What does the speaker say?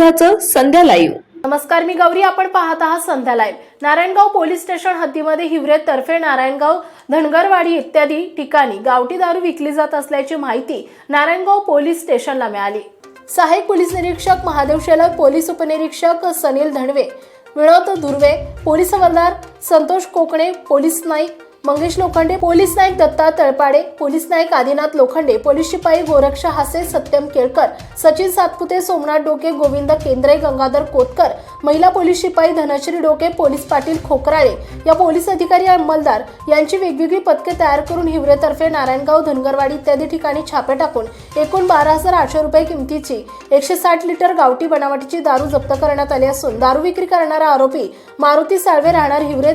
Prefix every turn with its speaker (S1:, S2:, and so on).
S1: महत्वाचं संध्या लाईव्ह
S2: नमस्कार मी गौरी. आपण पाहत आहात Sandhya live Narayangaon police station हद्दीमध्ये Hiware तर्फे नारायणगाव धनगरवाडी इत्यादी ठिकाणी गावठी दारू विकली जात असल्याची माहिती नारायणगाव पोलीस स्टेशनला मिळाली. सहाय्यक पोलीस निरीक्षक महादेव शेलक पोलीस उपनिरीक्षक Sanil Dhanawe Vinod Durve police havaldar Santosh Kokane police Naik Mangesh Lokhande police Naik Datta Talpade police Naik Adinath Lokhande police शिपाई गोरक्ष हासे सत्यम केळकर सचिन सातपुते सोमनाथ डोके गोविंद केंद्रे गंगाधर कोतकर महिला पोलीस शिपाई धनश्री डोके पोलीस पाटील खोकराळे या पोलीस अधिकारी अंमलदार यांची वेगवेगळी पथके तयार करून हिवरेतर्फे नारायणगाव धनगरवाडी इत्यादी ठिकाणी छापे टाकून एकूण बारा हजार आठशे रुपये किमतीची एकशे साठ लिटर गावठी बनावटीची दारू जप्त करण्यात आली असून दारू विक्री करणारा आरोपी मारुती साळवे राहणार हिवरे